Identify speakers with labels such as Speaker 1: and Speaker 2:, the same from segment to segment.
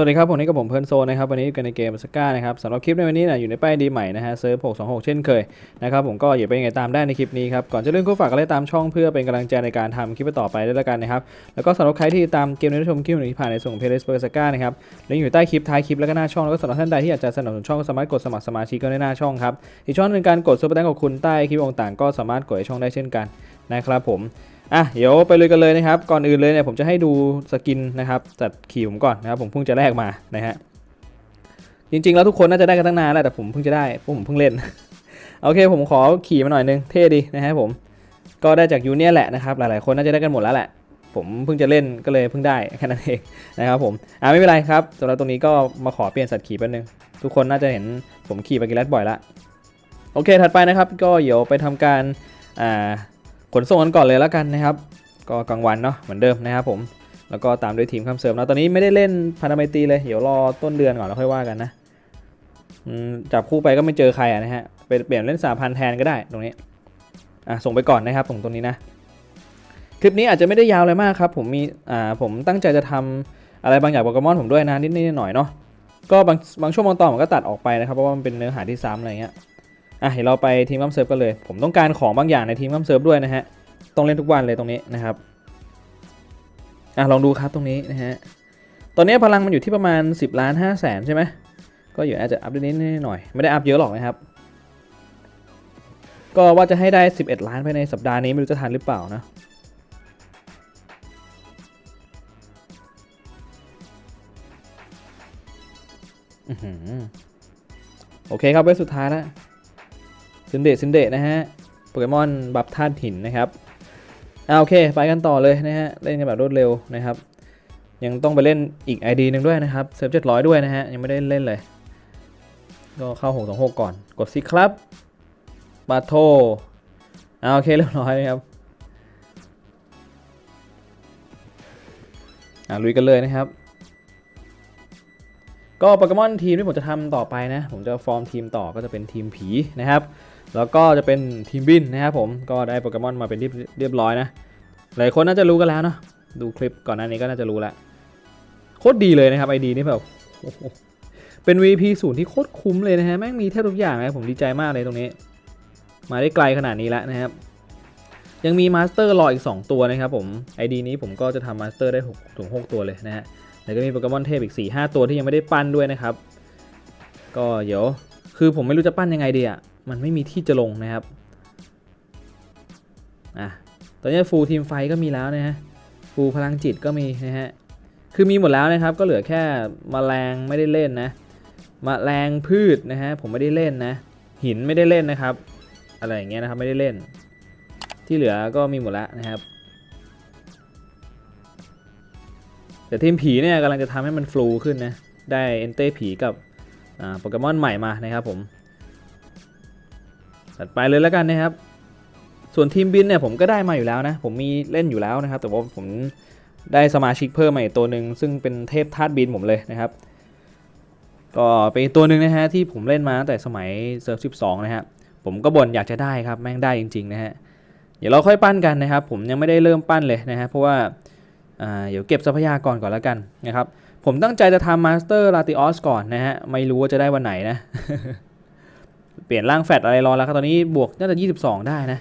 Speaker 1: วัสดีครับผมนี่กับผมเพิร์นโซนะครับวันนี้อยู่กันในเกมสก้านะครับสำหรับคลิปในวันนี้นะอยู่ในป้ายดีใหม่นะฮะเซิร์ฟ626 เช่นเคยนะครับผมก็อย่าไปยังไงตามได้ในคลิปนี้ครับก่อนจะเริ่มก็ฝากกันเลยตามช่องเพื่อเป็นกำลังใจในการทำคลิปต่อไปด้วยละกันนะครับแล้วก็สำหรับใครที่ตามเกมในชมคลิปหนี้ผ่านในส่วนเพลย์ลิสต์เปอร์สก้านะครับลิงก์อยู่ใต้คลิปท้ายคลิปแล้วก็หน้าช่องแล้วก็สำหรับท่านใดที่อยากจะสนับสนุนช่องก็สามารถกดสมัครสมาชิกก็ได้หน้าช่องครับอีกช่องหนึ่งการกดซุปเปอร์แตงของคุณใต้คลิปต่างๆก็สามารถกดช่องได้เช่นกันนะครับผม อะเดี๋ยวไปเลยกันเลยนะครับ ก่อนอื่นเลยเนี่ยผมจะให้ดูสกินนะครับจัดขี่ผมก่อนนะครับ ผมเพิ่งจะแลกมานะฮะจริงๆแล้วทุกคนน่าจะได้กันตั้งนานแล้วแต่ผมเพิ่งจะได้เพราะผมเพิ่งเล่น โอเค ผมขอขี่มาหน่อยนึงเท่ดีนะฮะผมก็ได้จากยูเนี่ยแหละนะครับหลายๆคนน่าจะได้กันหมดแล้วแหละ ผมเพิ่งจะเล่นก็เลยเพิ่งได้แค่นั้นเองนะครับผมอ่าไม่เป็นไรครับสำหรับตรงนี้ก็มาขอเปลี่ยนสัตว์ขี่แป๊บนึงทุกคนน่าจะเห็นผมขี่ปากิรัสบ่อยละโอเคถัดไปนะครับ ก็เดี๋ยวไปทำการอ่า ขนส่งกันก่อนเลยแล้วกันนะครับ ก็กลางวันเนาะเหมือนเดิมนะครับผม แล้วก็ตามด้วยทีมข้าเสริมเนาะตอนนี้ไม่ได้เล่นพันธมิตรีเลย เดี๋ยวรอต้นเดือนก่อนแล้วค่อยว่ากันนะจับคู่ไปก็ไม่เจอใครนะฮะไปเปลี่ยนเล่นสามพันแทนก็ได้ตรงนี้อะส่งไปก่อนนะครับผมตรงนี้นะ คลิปนี้อาจจะไม่ได้ยาวเลยมากครับ ผมมีอ่าผมตั้งใจจะทำอะไรบางอย่างโปเกมอนผมด้วยนะนิดๆหน่อยเนาะก็บางบางช่วงบางตอนผมก็ตัดออกไปนะครับเพราะว่ามันเป็นเนื้อหาที่ซ้ำอะไรเงี้ย อะเดี๋ยวเราไปทีมข้ามเซิร์ฟกันเลย ผมต้องการของบางอย่างในทีมข้ามเซิร์ฟด้วยนะฮะ ต้องเล่นทุกวันเลยตรงนี้นะครับ อะลองดูครับตรงนี้นะฮะ ตอนนี้พลังมันอยู่ที่ประมาณ 10ล้าน5แสนใช่ไหม ก็อยู่อาจจะอัพนิดหน่อย ไม่ได้อัพเยอะหรอกนะครับ ก็ว่าจะให้ได้ 11 ล้านภายในสัปดาห์นี้ไม่รู้จะทันหรือเปล่านะอือหือโอเคครับเว็บสุดท้ายแล้ว ซินเดซินเดนะฮะ โปเกมอนบัฟธาตุหินนะครับอ่าโอเค ไปกันต่อเลยนะฮะ เล่นกันแบบรวดเร็วนะครับ ยังต้องไปเล่นอีก ID หนึ่งด้วยนะครับเซิร์ฟเจ็ดร้อยด้วยนะฮะ ยังไม่ได้เล่นเลย ก็เข้าหกสองหกก่อน กดสิครับบาโทอ่าโอเคเรียบร้อยครับอ่าลุยกันเลยนะครับ ก็โปเกมอนทีมที่ผมจะทำต่อไปนะ ผมจะฟอร์มทีมต่อก็จะเป็นทีมผีนะครับ แล้วก็จะเป็นทีมบินนะครับผมก็ได้โปเกมอนมาเป็นเรียบร้อยนะหลายคนน่าจะรู้กันแล้วเนาะดูคลิปก่อนหน้านี้ก็น่าจะรู้แล้วโคตรดีเลยนะครับไอดีนี่แบบเป็น VP ศูนย์ที่โคตรคุ้มเลยนะฮะแม่งมีแทบทุกอย่างเลยผมดีใจมากเลยตรงนี้ มาได้ไกลขนาดนี้แล้วนะครับ ยังมีมาสเตอร์รออีก 2 ตัวนะครับผม ID นี้ผมก็จะทำมาสเตอร์ได้6ถึง6ตัวเลยนะฮะ แล้วก็มีโปเกมอนเทพอีก 4 5 ตัวที่ยังไม่ได้ปั้นด้วยนะครับ ก็เดี๋ยวคือผมไม่รู้จะปั้นยังไงดีอะมันไม่มีที่จะลงนะครับอะตอนนี้ฟูลทีมไฟก็มีแล้วนะฮะฟูลพลังจิตก็มีนะฮะคือมีหมดแล้วนะครับ ก็เหลือแค่มแมลงไม่ได้เล่นนะมแมลงพืชนะฮะผมไม่ได้เล่นนะ หินไม่ได้เล่นนะครับ อะไรอย่างเงี้ยนะครับไม่ได้เล่น ที่เหลือก็มีหมดแล้วนะครับ แต่ทีมผีเนี่ยกำลังจะทำให้มันฟลูขึ้นนะ ได้เอนเต้ผีกับโปเกมอนใหม่มานะครับผมถัดไปเลยแล้วกันนะครับ ส่วนทีมบินเนี่ยผมก็ได้มาอยู่แล้วนะ ผมมีเล่นอยู่แล้วนะครับ แต่ว่าผมได้สมาชิกเพิ่มมาอีกตัวหนึ่งซึ่งเป็นเทพธาตุบินผมเลยนะครับ ก็เป็นตัวหนึ่งนะฮะที่ผมเล่นมาตั้งแต่สมัยเซิร์ฟ12นะฮะผมก็บ่นอยากจะได้ครับแม่งได้จริงๆนะฮะเดี๋ยวเราค่อยปั้นกันนะครับ ผมยังไม่ได้เริ่มปั้นเลยนะฮะเพราะว่า เดี๋ยวเก็บทรัพยากรก่อนแล้วกันนะครับ ผมตั้งใจจะทำมาสเตอร์ลาติออสก่อนนะฮะ ไม่รู้ว่าจะได้วันไหนนะ เปลี่ยนร่างแฟตอะไรรอแล้วครับ ตอนนี้บวกน่าจะ 22 ได้นะ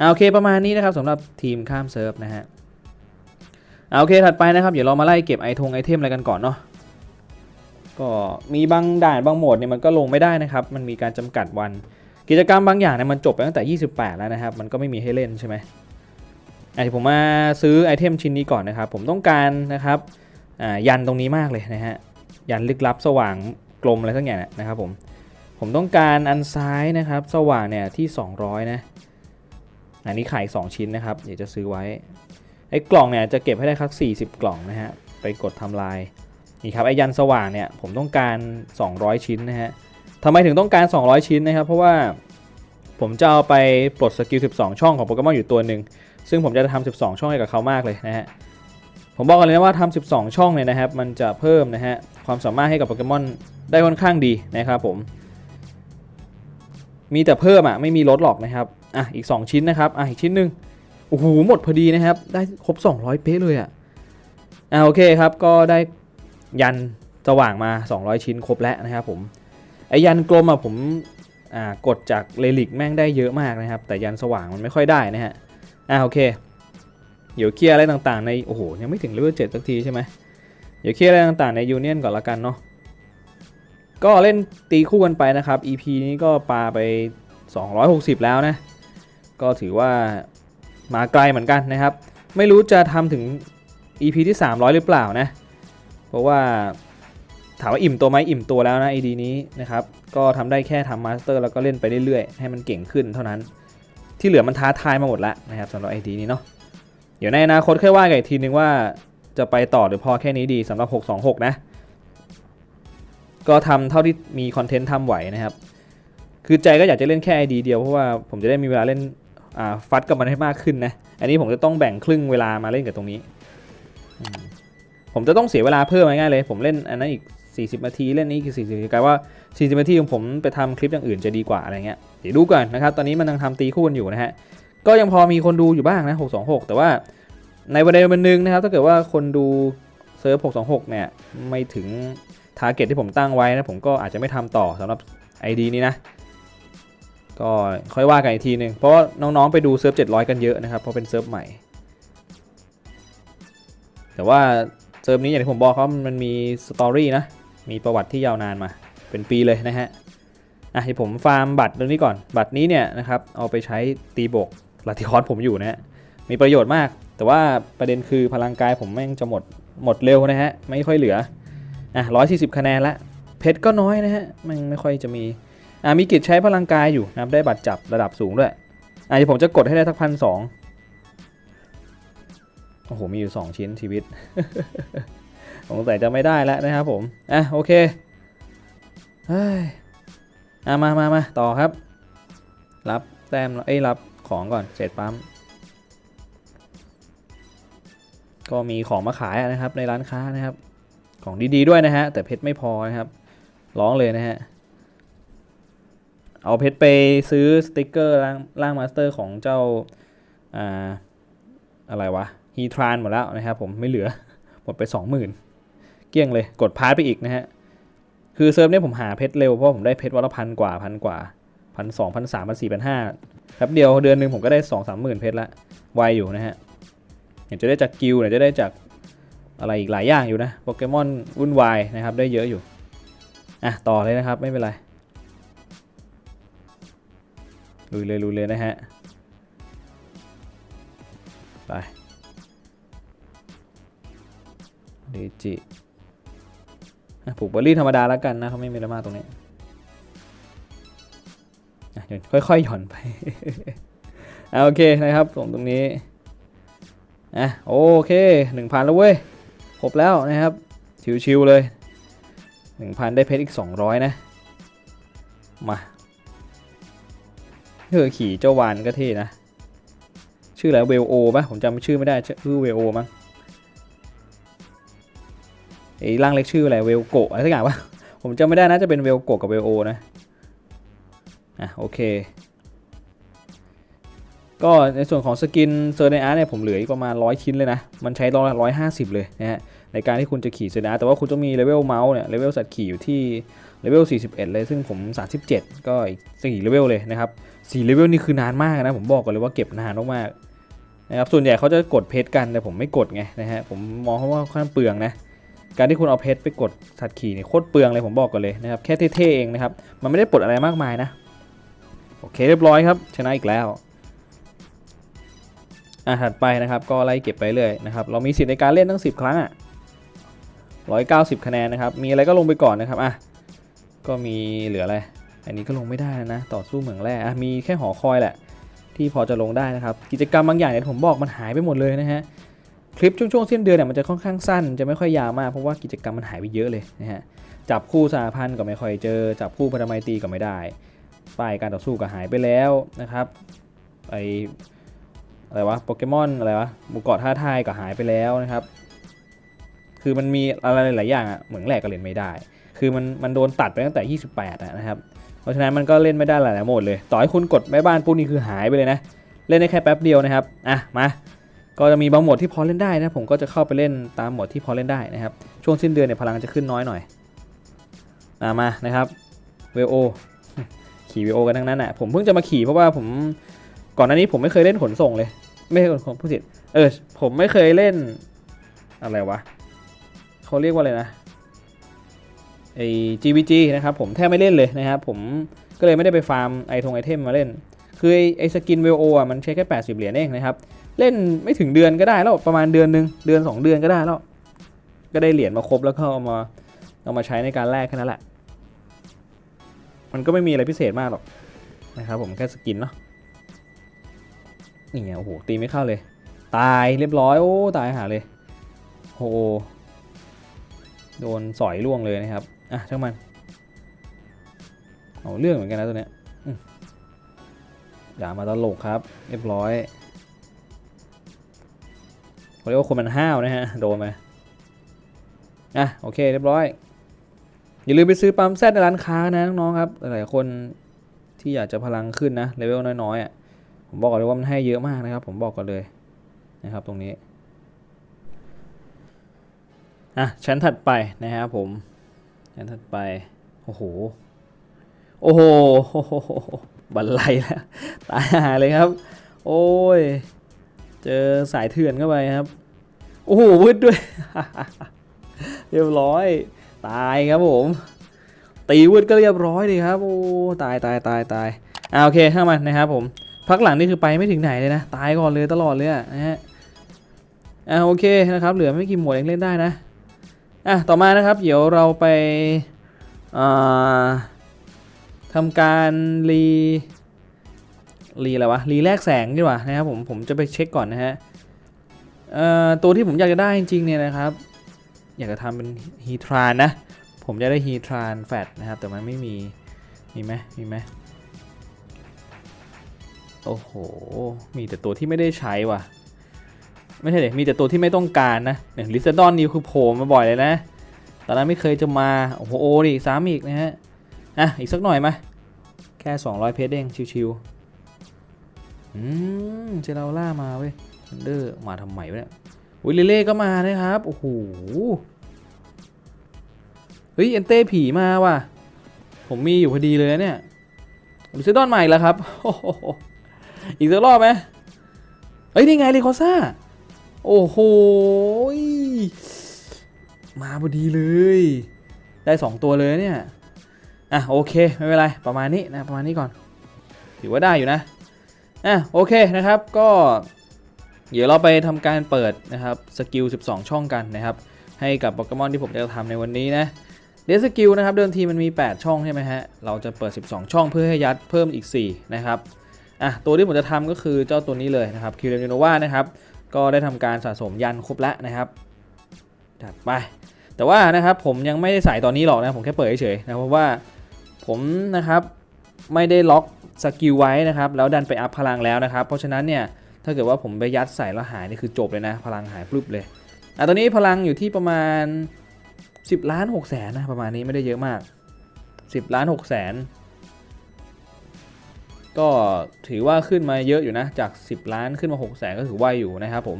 Speaker 1: อ่าโอเคประมาณนี้นะครับสำหรับทีมข้ามเซิร์ฟนะฮะอ่าโอเคถัดไปนะครับ เดี๋ยวเรามาไล่เก็บไอทงไอเทมอะไรกันก่อนเนาะก็มีบางด่านบางโหมดเนี่ยมันก็ลงไม่ได้นะครับ มันมีการจำกัดวัน กิจกรรมบางอย่างเนี่ยมันจบไปตั้งแต่ 28 แล้วนะครับ มันก็ไม่มีให้เล่นใช่ไหม เดี๋ยวผมมาซื้อไอเทมชิ้นนี้ก่อนนะครับ ผมต้องการนะครับยันตรงนี้มากเลยนะฮะยันลึกลับสว่างกลมอะไรทั้งอย่างนี่ยนะครับผมผมต้องการอันซ้ายนะครับ สว่างเนี่ยที่ 200 นะอันนี้ขาย2ชิ้นนะครับเดี๋ยวจะซื้อไว้ไอ้กล่องเนี่ยจะเก็บให้ได้ครับ40 กล่องนะฮะไปกดทำลายนี่ครับไอ้ยันสว่างเนี่ยผมต้องการ 200 ชิ้นนะฮะทำไมถึงต้องการ 200 ชิ้นนะครับ เพราะว่าผมจะเอาไปปลดสกิล 12 ช่องของโปเกมอนอยู่ตัวหนึ่ง ซึ่งผมจะทำ12 ช่องให้กับเขามากเลยนะฮะผมบอกกันเลยนะว่าทำ12 ช่องเนี่ยนะครับ มันจะเพิ่มนะฮะความสามารถให้กับโปเกมอนได้ค่อนข้างดีนะครับผม มีแต่เพิ่มอะไม่มีลดหรอกนะครับอะอีก 2 ชิ้นนะครับอะอีกชิ้นหนึ่งโอ้โหหมดพอดีนะครับ ได้ครบ 200 เป๊ะเลยอะอะโอเคครับก็ได้ยันสว่างมา 200 ชิ้นครบแล้วนะครับผมไอยันกลมอะผมอ่ากดจากเลลิกแม่งได้เยอะมากนะครับ แต่ยันสว่างมันไม่ค่อยได้นะฮะ อ่าโอเคเดี๋ยวเคลียร์อะไรต่างๆในโอ้โหยังไม่ถึงเลเวลเจ็ดสักทีใช่ไหมเดี๋ยวเคลียร์อะไรต่างๆในยูเนียนก่อนละกันเนาะก็เล่นตีคู่กันไปนะครับ EP นี้ก็ปาไป 260 แล้วนะ ก็ถือว่ามาไกลเหมือนกันนะครับ ไม่รู้จะทำถึง EP ที่ 300 หรือเปล่านะ เพราะว่าถามว่าอิ่มตัวไหมอิ่มตัวแล้วนะ ID นี้นะครับ ก็ทำได้แค่ทำมาสเตอร์แล้วก็เล่นไปเรื่อยๆ ให้มันเก่งขึ้นเท่านั้น ที่เหลือมันท้าทายมาหมดแล้วนะครับสำหรับ ID นี้เนาะเดี๋ยวในอนาคตค่อยว่ากันอีกทีนึงว่าจะไปต่อหรือพอแค่นี้ดีสำหรับ 626 นะ ก็ทำเท่าที่มีคอนเทนต์ทำไหวนะครับ คือใจก็อยากจะเล่นแค่ ID เดียวเพราะว่าผมจะได้มีเวลาเล่นฟัดกับมันให้มากขึ้นนะ อันนี้ผมจะต้องแบ่งครึ่งเวลามาเล่นกับตรงนี้ ผมจะต้องเสียเวลาเพิ่มง่ายเลย ผมเล่นอันนั้นอีก 40นาทีเล่นนี้อีก40นาทีกลายว่า 40นาทีของผมไปทำคลิปอย่างอื่นจะดีกว่าอะไรเงี้ยเดี๋ยวดูก่อนนะครับตอนนี้มันยังทำตีคู่กันอยู่นะฮะก็ยังพอมีคนดูอยู่บ้างนะ626 แต่ว่าในวันใดวันหนึ่งนะครับถ้าเกิดว่าคนดูเซิร์ฟ626 เนี่ยไม่ถึงทาร์เก็ตที่ผมตั้งไว้นะผมก็อาจจะไม่ทำต่อสำหรับ ID นี้นะก็ค่อยว่ากันอีกทีหนึ่งเพราะว่าน้องๆไปดูเซิร์ฟ700 กันเยอะนะครับเพราะเป็นเซิร์ฟใหม่ แต่ว่าเซิร์ฟนี้อย่างที่ผมบอกเขามันมีสตอรี่นะ มีประวัติที่ยาวนานมา เป็นปีเลยนะฮะอะให้ผมฟาร์มบัตรตรงนี้ก่อน บัตรนี้เนี่ยนะครับเอาไปใช้ตีบกลาติคอสผมอยู่นะฮะมีประโยชน์มาก แต่ว่าประเด็นคือพลังกายผมแม่งจะหมดหมดเร็วนะฮะไม่ค่อยเหลืออะร้อยสี่สิบคะแนนละเพชรก็น้อยนะฮะมันไม่ค่อยจะมีอะมีกิจใช้พลังกายอยู่นะครับได้บัตรจับระดับสูงด้วยอะเดี๋ยวผมจะกดให้ได้สักพันสองโอ้โหมีอยู่2ชิ้นชีวิต สงสัยจะไม่ได้แล้วนะครับผม อะโอเคเฮ้ยอะมามามาต่อครับ รับแต้มเอ้ยรับของก่อนเสร็จปั๊ม ก็มีของมาขายนะครับในร้านค้านะครับ ของดีๆด้วยนะฮะแต่เพชรไม่พอนะครับ ร้องเลยนะฮะ เอาเพชรไปซื้อสติกเกอร์ล่างล่างมาสเตอร์ของเจ้าอ่าอะไรวะฮีทรานหมดแล้วนะครับผมไม่เหลือ หมดไป 20,000 เกี้ยงเลยกดพาร์ทไปอีกนะฮะ คือเซิร์ฟเนี่ยผมหาเพชรเร็ว เพราะผมได้เพชรวันละพันกว่าพันกว่าพันสองพันสามพันสี่พันห้าแป๊บเดียวเดือนหนึ่งผมก็ได้สองสามหมื่นเพชรละไวอยู่นะฮะอยากจะได้จากกิลเนี่ยจะได้จากอะไรอีกหลายอย่างอยู่นะโปเกมอนวุ่นวายนะครับได้เยอะอยู่อะต่อเลยนะครับไม่เป็นไรลุยเลยลุยเลยนะฮะไปเดจิ อะปลูกเบอร์รี่ธรรมดาแล้วกันนะเขาไม่มีอะไรมากตรงนี้อะเดี๋ยวค่อยๆหย่อนไปอะโอเคนะครับส่งตรงนี้อะโอเคหนึ่งพันแล้วเว้ยครบแล้วนะครับชิวๆเลยหนึ่งพันได้เพชรอีกสองร้อยนะ มาเธอขี่เจ้าวานก็เท่นะ ชื่ออะไรเวลโอปะผมจำชื่อไม่ได้ชื่อเวลโอมั้ง ไอ้ร่างเล็กชื่ออะไรเวลโกะอะไรสักอย่างปะผมจำไม่ได้นะจะเป็นเวลโกะกับเวลโอนะอะโอเค ก็ในส่วนของสกินเซอร์เนอาร์เนี่ยผมเหลืออีกประมาณ 100 ชิ้นเลยนะ มันใช้ร้อยร้อยห้าสิบเลยนะฮะในการที่คุณจะขี่เซอร์เนอาร์แต่ว่าคุณต้องมีเลเวลเมาส์เนี่ยเลเวลสัตว์ขี่อยู่ที่เลเวล41 เลยซึ่งผม 37 ก็อีก4เลเวลเลยนะครับ4เลเวลนี่คือนานมากนะผมบอกก่อนเลยว่าเก็บนานมากๆนะครับส่วนใหญ่เขาจะกดเพชรกันแต่ผมไม่กดไงนะฮะผมมองเขาว่าค่อนข้างเปลืองนะ การที่คุณเอาเพชรไปกดสัตว์ขี่เนี่ยโคตรเปลืองเลยผมบอกก่อนเลยนะครับแค่เท่ๆเองนะครับมันไม่ได้ปลดอะไรมากมายนะโอเคเรียบร้อยครับชนะอีกแล้วอะถัดไปนะครับก็ไล่เก็บไปเรื่อยนะครับเรามีสิทธิ์ในการเล่นตั้ง 10 ครั้งอะ190 คะแนนนะครับมีอะไรก็ลงไปก่อนนะครับอะก็มีเหลืออะไรอันนี้ก็ลงไม่ได้นะต่อสู้เหมืองแร่อะมีแค่หอคอยแหละที่พอจะลงได้นะครับกิจกรรมบางอย่างเนี่ยผมบอกมันหายไปหมดเลยนะฮะ คลิปช่วงๆสิ้นเดือนเนี่ยมันจะค่อนข้างสั้น จะไม่ค่อยยาวมากเพราะว่ากิจกรรมมันหายไปเยอะเลยนะฮะจับคู่สหพันธ์ก็ไม่ค่อยเจอ จับคู่พันธไมตรีก็ไม่ได้ป้ายการต่อสู้ก็หายไปแล้วนะครับไออะไรวะโปเกมอนอะไรวะหมู่เกาะท่าทายก็หายไปแล้วนะครับ คือมันมีอะไรหลายอย่างอะเหมืองแหลกก็เล่นไม่ได้ คือมันมันโดนตัดไปตั้งแต่ 28นะครับเพราะฉะนั้นมันก็เล่นไม่ได้หลายๆโหมดเลย ต่อให้คุณกดแม่บ้านปุ๊บนี่คือหายไปเลยนะ เล่นได้แค่แป๊บเดียวนะครับ อะ มา ก็จะมีบางโหมดที่พอเล่นได้นะผมก็จะเข้าไปเล่นตามโหมดที่พอเล่นได้นะครับ ช่วงสิ้นเดือนเนี่ยพลังจะขึ้นน้อยหน่อยอามานะครับเวโอขี่วีโอกันทั้งนั้นอะผมเพิ่งจะมาขี่เพราะว่าผมก่อนหน้านี้ผมไม่เคยเล่นขนส่งเลย ไม่ใช่ขนส่งผู้ผิดเออผมไม่เคยเล่นอะไรวะเขาเรียกว่าอะไรนะไอ้ GVG นะครับผมแทบไม่เล่นเลยนะครับผมก็เลยไม่ได้ไปฟาร์มไอทงไอเทมมาเล่น คือไอ้สกินเวโออะมันใช้แค่ 80 เหรียญเองนะครับ เล่นไม่ถึงเดือนก็ได้แล้วประมาณเดือนหนึ่งเดือน 2 เดือนก็ได้แล้ว ก็ได้เหรียญมาครบแล้วก็เอามาเอามาใช้ในการแลกแค่นั้นแหละ มันก็ไม่มีอะไรพิเศษมากหรอกนะครับผมแค่สกินเนาะนี่ไงโอ้โหตีไม่เข้าเลย ตายเรียบร้อยโอ้ตายหาเลยโอ้โหโดนสอยล่วงเลยนะครับ อะช่างมัน เอาเรื่องเหมือนกันนะตัวเนี้ย อย่ามาตลกครับ เรียบร้อยเขาเรียกว่าคนมันห้าวนะฮะ โดนไปอะโอเคเรียบร้อย อย่าลืมไปซื้อปั๊มแซดในร้านค้านะน้องๆครับ หลายคนที่อยากจะพลังขึ้นนะเลเวลน้อยๆอะผมบอกก่อนเลยว่ามันให้เยอะมากนะครับ ผมบอกก่อนเลยนะครับตรงนี้อะชั้นถัดไปนะครับผมชั้นถัดไป โอ้โห โอ้โห บันไลแล้วตายหาเลยครับ โอ้ย เจอสายเถื่อนเข้าไปครับ โอ้โหวืดด้วย เรียบร้อย ตายครับผม ตีวืดก็เรียบร้อยดีครับ โอ้ตายตายตายตายอ่าโอเคข้ามันะครับผมพักหลังนี่คือไปไม่ถึงไหนเลยนะ ตายก่อนเลยตลอดเลยนะฮะอ่าโอเคนะครับ เหลือไม่กี่หมวดเองเล่นได้นะอะต่อมานะครับ เดี๋ยวเราไปอ่า ทำการรีรีอะไรวะรีแลกแสงดีกว่านะครับผมผมจะไปเช็คก่อนนะฮะตัวที่ผมอยากจะได้จริงๆเนี่ยนะครับ อยากจะทำเป็นฮีทรานนะ ผมจะได้ฮีทรานแฟตนะครับ แต่มันไม่มี มีไหมมีไหมโอ้โห มีแต่ตัวที่ไม่ได้ใช้ว่ะ ไม่ใช่เด็มีแต่ตัวที่ไม่ต้องการนะอย่างลิซดอนนี่คือโผล่มาบ่อยเลยนะ ตอนนั้นไม่เคยจะมา โอ้โหโอ้ดิซ้ำอีกนะฮะ อะ อีกสักหน่อยมา แค่ 200 เพชรเองชิวๆอืมเจราล่ามาเว้ยทันเดอร์มาทำไมวะเนี่ยวิลเล่ก็มานะครับโอ้โหเฮ้ยเอนเต้ผีมาว่ะผมมีอยู่พอดีเลยเนี่ยผมซื้อดอนใหม่แล้วครับอีกสักรอบไหมเฮ้ยนี่ไงเลโคซ่าโอ้โหมาพอดีเลย ได้ 2 ตัวเลยเนี่ย อะโอเคไม่เป็นไรประมาณนี้นะประมาณนี้ก่อน ถือว่าได้อยู่นะอะโอเคนะครับก็เดี๋ยวเราไปทำการเปิดนะครับสกิล 12 ช่องกันนะครับ ให้กับโปเกมอนที่ผมจะทำในวันนี้นะเดสกิลนะครับเดิมทีมันมี 8 ช่องใช่ไหมฮะ เราจะเปิด 12 ช่องเพื่อให้ยัดเพิ่มอีก 4 นะครับอะตัวที่ผมจะทำก็คือเจ้าตัวนี้เลยนะครับคิวเรนโนวานะครับ ก็ได้ทำการสะสมยันครบแล้วนะครับจัดไป แต่ว่านะครับผมยังไม่ได้ใส่ตอนนี้หรอกนะผมแค่เปิดเฉยๆนะเพราะว่า ผมนะครับไม่ได้ล็อกสกิลไว้นะครับแล้วดันไปอัพพลังแล้วนะครับ เพราะฉะนั้นเนี่ยถ้าเกิดว่าผมไปยัดใส่แล้วหายนี่คือจบเลยนะ พลังหายปลุบเลยอะตอนนี้พลังอยู่ที่ประมาณ 10 ล้าน6แสนนะประมาณนี้ไม่ได้เยอะมาก 10 ล้าน6แสนก็ถือว่าขึ้นมาเยอะอยู่นะจาก 10 ล้านขึ้นมา6แสนก็ถือว่าอยู่นะครับผม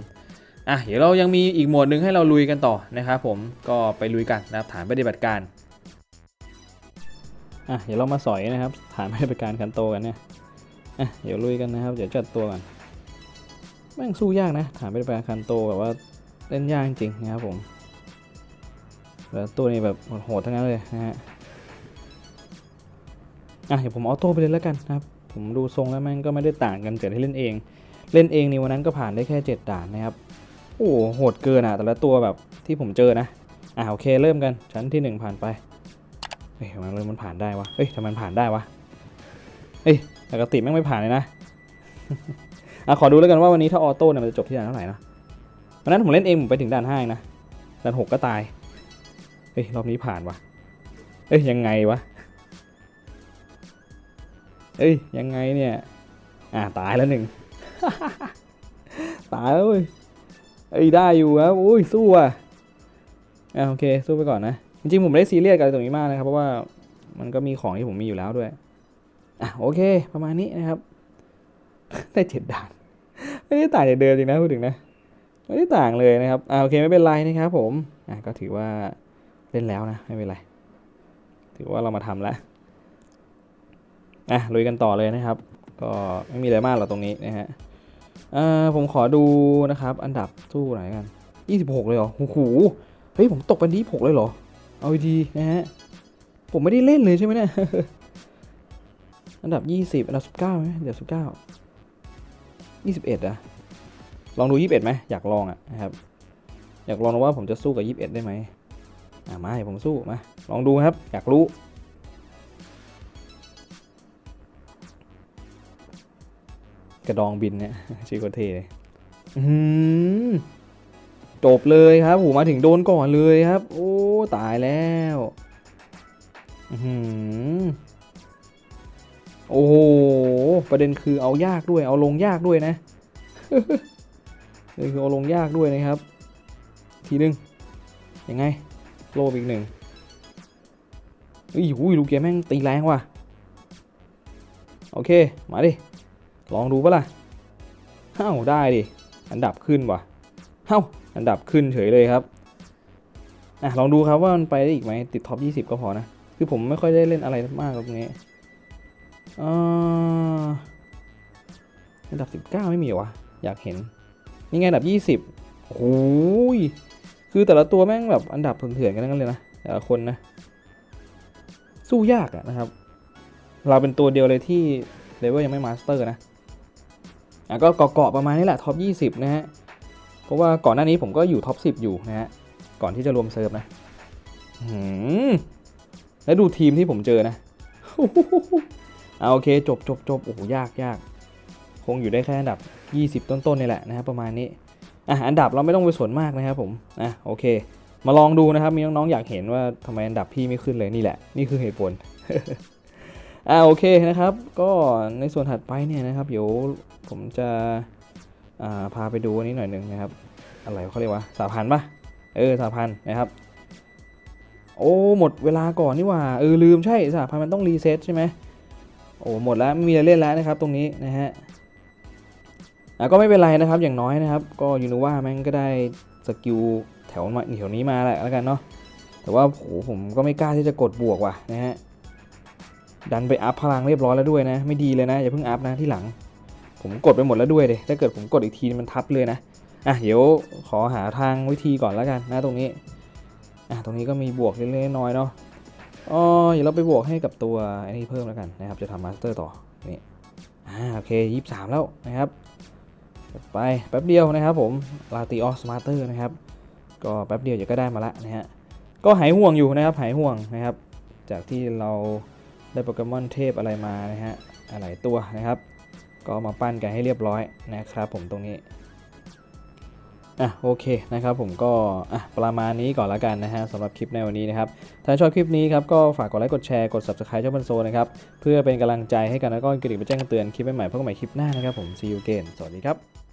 Speaker 1: อะเดี๋ยวเรายังมีอีกหมวดหนึ่งให้เราลุยกันต่อนะครับผมก็ไปลุยกันนะครับฐานปฏิบัติการ อะเดี๋ยวเรามาสอยนะครับ ฐานปฏิบัติการคันโตกันเนี่ยอะเดี๋ยวลุยกันนะครับ เดี๋ยวจัดตัวกันแม่งสู้ยากนะ ฐานปฏิบัติการคันโตแบบว่าเล่นยากจริงนะครับผมแล้วตัวนี้แบบโหดทั้งนั้นเลยนะฮะอะเดี๋ยวผมออโต้ไปเลยแล้วกันนะครับ ผมดูทรงแล้วแมันก็ไม่ได้ต่างกันจากที่เล่นเอง เล่นเองในวันนั้นก็ผ่านได้แค่ 7 ด่านนะครับ โอ้โหโหดเกินอะแต่ละตัวแบบที่ผมเจอนะ อะโอเคเริ่มกันชั้นที่ 1 ผ่านไป เฮ้ยทำไมมันผ่านได้วะเฮ้ยทำไมมันผ่านได้วะเฮ้ยปกติแม่งไม่ผ่านเลยนะอะขอดูแล้วกันว่าวันนี้ถ้าออโต้เนี่ยมันจะจบที่ด่านเท่าไหร่นะวันนั้นผมเล่นเองผมไปถึงด่านห้านะด่านหกก็ตายเฮ้ยรอบนี้ผ่านวะเอ้ยยังไงวะเอ้ยยังไงเนี่ยอ่าตายแล้วหนึ่งตายแล้วเว้ยเอ้ยได้อยู่ครับอุ้ยสู้อะอ่าโอเคสู้ไปก่อนนะ จริงๆผมไม่ได้ซีเรียสกับตรงนี้มากนะครับ เพราะว่ามันก็มีของที่ผมมีอยู่แล้วด้วย อะโอเค ประมาณนี้นะครับ ได้เจ็ดด่าน ไม่ได้ต่างจากเดิมจริงนะพูดถึงนะ ไม่ได้ต่างเลยนะครับ อ่าโอเคไม่เป็นไรนะครับผม อะก็ถือว่าเล่นแล้วนะไม่เป็นไร ถือว่าเรามาทำแล้ว อะลุยกันต่อเลยนะครับ ก็ไม่มีอะไรมากหรอกตรงนี้นะฮะเอ่อผมขอดูนะครับ อันดับสู้ไหนกัน 26 เลยเหรอ โอ้โห เฮ้ยผมตกเป็นที่6เลยเหรอ เอาดีนะฮะ ผมไม่ได้เล่นเลยใช่ไหมเนี่ย อันดับ 20 อันดับ 19ไหมเดี๋ยว19 21อะลองดู 21ไหมอยากลองอะนะครับ อยากลองว่าผมจะสู้กับ 21 ได้ไหมอ่ามาผมสู้มา ลองดูครับ อยากรู้กระดองบินเนี่ยชื่อโคตรเท่เลยอื้อหือ จบเลยครับโหมาถึงโดนก่อนเลยครับ โอ้ตายแล้วอื้อหือโอ้โหประเด็นคือเอายากด้วย เอาลงยากด้วยนะนี่คือเอาลงยากด้วยนะครับ ทีนึงยังไง โลบอีกหนึ่งอุ้ยอุ้ยลูกเกียแม่งตีแรงว่ะโอเค มาดิ ลองดูปะล่ะเฮ้าได้ดิ อันดับขึ้นว่ะเฮ้า อันดับขึ้นเฉยเลยครับอะลองดูครับว่ามันไปได้อีกไหมติดท็อป 20 ก็พอนะ คือผมไม่ค่อยได้เล่นอะไรมากตรงนี้อ่าอันดับ 19 ไม่มีวะอยากเห็น นี่ไงอันดับ 20โอ้ยคือแต่ละตัวแม่งแบบอันดับเถื่อนๆกันทั้งนั้นเลยนะแต่ละคนนะ สู้ยากอะนะครับ เราเป็นตัวเดียวเลยที่เลเวลยังไม่มาสเตอร์นะอะก็เกาะๆประมาณนี้แหละท็อป 20 นะฮะ เพราะว่าก่อนหน้านี้ผมก็อยู่ท็อป10 อยู่นะฮะ ก่อนที่จะรวมเซิร์ฟนะหืมแล้วดูทีมที่ผมเจอนะเอาโอเคจบจบจบโอ้โหยากยากคงอยู่ได้แค่อันดับ 20 ต้นๆนี่แหละนะครับประมาณนี้อะอันดับเราไม่ต้องไปสนมากนะครับผมอะโอเค มาลองดูนะครับ มีน้องๆอยากเห็นว่าทำไมอันดับพี่ไม่ขึ้นเลยนี่แหละ นี่คือเหตุผลอ่าโอเคนะครับ ก็ในส่วนถัดไปเนี่ยนะครับ เดี๋ยวผมจะอ่าพาไปดูอันนี้หน่อยหนึ่งนะครับ อะไรเขาเรียกว่าสาพันธ์ปะเออสาพันธ์นะครับ โอ้หมดเวลาก่อนนี่ว่าเออลืมใช่สาพันธ์มันต้องรีเซ็ตใช่ไหมโอ้หมดแล้วไม่มีอะไรเล่นแล้วนะครับ ตรงนี้นะฮะอะก็ไม่เป็นไรนะครับอย่างน้อยนะครับ ก็ยูนูว่าแม่งก็ได้สกิลแถวมาแถวนี้มาแหละแล้วกันเนาะแต่ว่าโหผมก็ไม่กล้าที่จะกดบวกว่ะนะฮะดันไปอัพพลังเรียบร้อยแล้วด้วยนะ ไม่ดีเลยนะอย่าเพิ่งอัพนะที่หลัง ผมกดไปหมดแล้วด้วยเลยถ้าเกิดผมกดอีกทีมันทับเลยนะ อะเดี๋ยวขอหาทางวิธีก่อนแล้วกันนะตรงนี้อะตรงนี้ก็มีบวกเล็กๆน้อยๆเนาะอ๋อเดี๋ยวเราไปบวกให้กับตัวไอ้นี่เพิ่มแล้วกันนะครับ จะทำมาสเตอร์ต่อนี่อ่าโอเคยี่สามแล้วนะครับไปแป๊บเดียวนะครับผมลาติออสมาร์เตอร์นะครับ ก็แป๊บเดียวเดี๋ยวก็ได้มาละนะฮะก็หายห่วงอยู่นะครับหายห่วงนะครับ จากที่เราได้โปเกมอนเทพอะไรมานะฮะหลายตัวนะครับ ก็มาปั้นกันให้เรียบร้อยนะครับผมตรงนี้ อะโอเคนะครับผมก็อะประมาณนี้ก่อนละกันนะฮะสำหรับคลิปในวันนี้นะครับถ้าชอบคลิปนี้ครับก็ฝากกดไลค์กดแชร์กด subscribe ช่องบันโซนะครับเพื่อเป็นกำลังใจให้กันแล้วก็กระดิ่งไปแจ้งเตือนคลิปใหม่ๆพบกันใหม่คลิปหน้านะครับผม see you again สวัสดีครับ